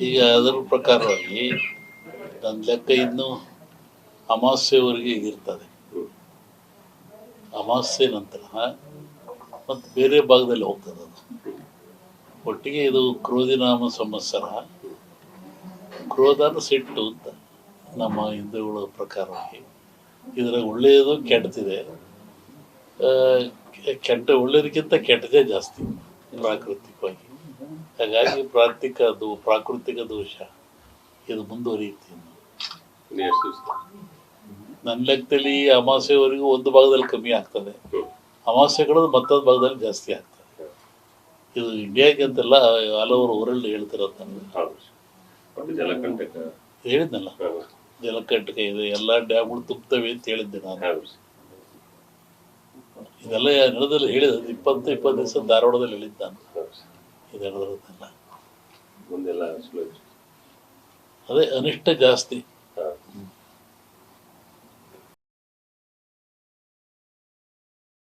ಈಗ ಅದರ ಪ್ರಕಾರವಾಗಿ ನನ್ನ ಲೆಕ್ಕ ಇನ್ನು ಅಮಾಸ್ಯೆವರೆಗೆ ಇರ್ತದೆ ಅಮಾಸ್ಯೆ ನಂತರ ಮತ್ತು ಬೇರೆ ಭಾಗದಲ್ಲಿ ಹೋಗ್ತದೆ ಅದು. ಒಟ್ಟಿಗೆ ಇದು ಕ್ರೋಧಿನಾಮ ಸಂವತ್ಸರ, ಕ್ರೋಧನ ಸಿಟ್ಟು ಅಂತ ನಮ್ಮ ಹಿಂದೂಗಳ ಪ್ರಕಾರವಾಗಿ ಇದರ ಒಳ್ಳೆಯದು ಕೆಟ್ಟದಿದೆ. ಕೆಟ್ಟ ಒಳ್ಳೆಯದಕ್ಕಿಂತ ಕೆಟ್ಟದೇ ಜಾಸ್ತಿ ಪ್ರಾಕೃತಿಕವಾಗಿ. ಹಾಗಾಗಿ ಪ್ರಾಂತಿಕ ಅದು ಪ್ರಾಕೃತಿಕ ದೋಷ. ಇದು ಮುಂದುವರಿಯುತ್ತೆ ನನ್ನ ಲೆಕ್ಕದಲ್ಲಿ ಅಮಾವಾಸ್ಯೆವರೆಗೂ ಒಂದು ಭಾಗದಲ್ಲಿ ಕಮ್ಮಿ ಆಗ್ತದೆ. ಅಮಾವಾಸ್ಯೆಗಳು ಮತ್ತೊಂದು ಭಾಗದಲ್ಲಿ ಜಾಸ್ತಿ ಆಗ್ತದೆ. ಇದು ಇಂಡಿಯಾಗೆ ಅಂತೆಲ್ಲ ಹಲವರು ಊರಲ್ಲಿ ಹೇಳ್ತಿರೋದು ಹೇಳಿದ್ನಲ್ಲ? ಜಲಕಂಟಕ ಇದೆ, ಎಲ್ಲ ಡ್ಯಾಮ್ಗಳು ತುಂಬುತ್ತವೆ ಅಂತ ಹೇಳಿದ್ದೆ ನಾನು. ಇದೆಲ್ಲ ನಡೆದಲ್ಲಿ ಹೇಳಿದ, ಇಪ್ಪತ್ತು ಇಪ್ಪತ್ತು ದಿವಸ ಧಾರವಾಡದಲ್ಲಿ ಹೇಳಿದ್ದೆ ನಾನು. ಹೌದು ಇದು ನಡೆದಿರೋದೆಲ್ಲ ಮುಂದೆಲ್ಲ ಅದೇ ಅನಿಷ್ಟ ಜಾಸ್ತಿ.